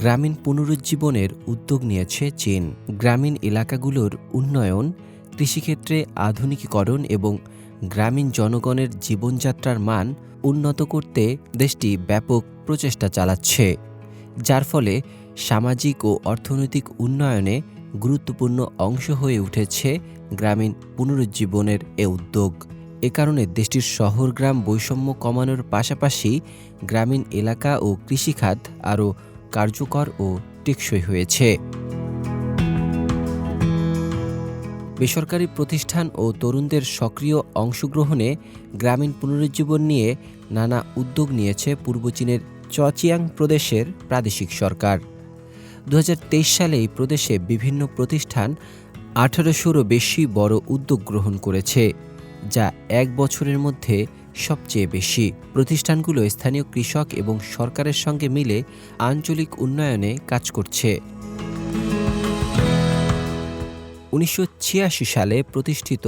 গ্রামীণ পুনরুজ্জীবনের উদ্যোগ নিয়েছে চীন। গ্রামীণ এলাকাগুলোর উন্নয়ন, কৃষিক্ষেত্রে আধুনিকীকরণ এবং গ্রামীণ জনগণের জীবনযাত্রার মান উন্নত করতে দেশটি ব্যাপক প্রচেষ্টা চালাচ্ছে, যার ফলে সামাজিক ও অর্থনৈতিক উন্নয়নে গুরুত্বপূর্ণ অংশ হয়ে উঠেছে গ্রামীণ পুনরুজ্জীবনের এ উদ্যোগ। এ কারণে দেশটির শহর গ্রাম বৈষম্য কমানোর পাশাপাশি গ্রামীণ এলাকা ও কৃষিখাত আরও কার্যকর ও টেকসই হয়েছে। বেসরকারি প্রতিষ্ঠান ও তরুণদের সক্রিয় অংশগ্রহণে গ্রামীণ পুনরুজ্জীবন নিয়ে নানা উদ্যোগ নিয়েছে পূর্ব চীনের চচিয়াং প্রদেশের প্রাদেশিক সরকার। দু হাজার তেইশ সালে এই প্রদেশে বিভিন্ন প্রতিষ্ঠান আঠারোশোরও বেশি বড় উদ্যোগ গ্রহণ করেছে, যা এক বছরের মধ্যে সবচেয়ে বেশি। প্রতিষ্ঠানগুলো স্থানীয় কৃষক এবং সরকারের সঙ্গে মিলে আঞ্চলিক উন্নয়নে কাজ করছে। উনিশশো ছিয়াশি সালে প্রতিষ্ঠিত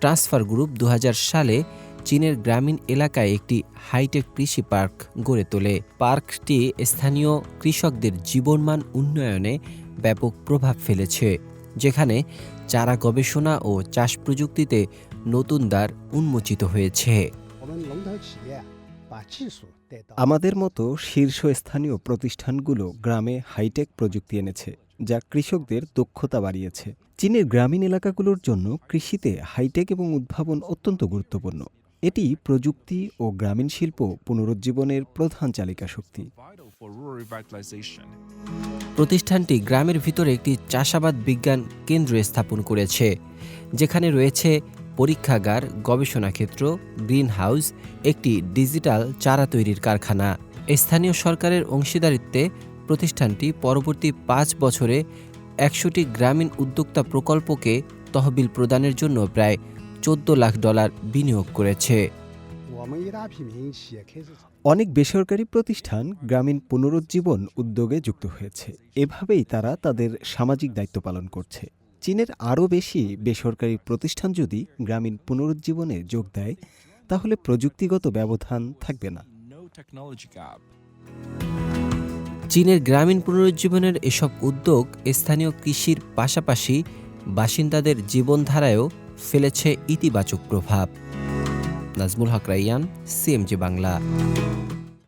ট্রান্সফার গ্রুপ দু হাজার সালে চীনের গ্রামীণ এলাকায় একটি হাইটেক কৃষি পার্ক গড়ে তোলে। পার্কটি স্থানীয় কৃষকদের জীবনমান উন্নয়নে ব্যাপক প্রভাব ফেলেছে, যেখানে চারা গবেষণা ও চাষ প্রযুক্তিতে নতুন দ্বার উন্মোচিত হয়েছে। আমাদের মতো শীর্ষস্থানীয় প্রতিষ্ঠানগুলো গ্রামে হাইটেক প্রযুক্তি এনেছে যা কৃষকদের দক্ষতা বাড়িয়েছে। চীনের গ্রামীণ এলাকাগুলোর জন্য কৃষিতে হাইটেক এবং উদ্ভাবন অত্যন্ত গুরুত্বপূর্ণ। এটি প্রযুক্তি ও গ্রামীণ শিল্প পুনরুজ্জীবনের প্রধান চালিকা শক্তি। প্রতিষ্ঠানটি গ্রামের ভিতরে একটি চাষাবাদ বিজ্ঞান কেন্দ্র স্থাপন করেছে যেখানে রয়েছে পরীক্ষাগার, গবেষণা ক্ষেত্র গ্রিন হাউস একটি ডিজিটাল চারা তৈরির কারখানা। স্থানীয় সরকারের অংশীদারিত্বে প্রতিষ্ঠানটি পরবর্তী পাঁচ বছরে একশোটি গ্রামীণ উদ্যোক্তা প্রকল্পকে তহবিল প্রদানের জন্য প্রায় চোদ্দ লাখ ডলার বিনিয়োগ করেছে। অনেক বেসরকারি প্রতিষ্ঠান গ্রামীণ পুনরুজ্জীবন উদ্যোগে যুক্ত হয়েছে। এভাবেই তারা তাদের সামাজিক দায়িত্ব পালন করছে। চীনের আরও বেশি বেসরকারি প্রতিষ্ঠান যদি গ্রামীণ পুনরুজ্জীবনে যোগ দেয় তাহলে প্রযুক্তিগত ব্যবধান থাকবে না. চীনের গ্রামীণ পুনরুজ্জীবনের এসব উদ্যোগ স্থানীয় কৃষির পাশাপাশি বাসিন্দাদের জীবনধারায়ও ফেলেছে ইতিবাচক প্রভাব। নাজমুল হক রাইয়ান সিএমজি বাংলা।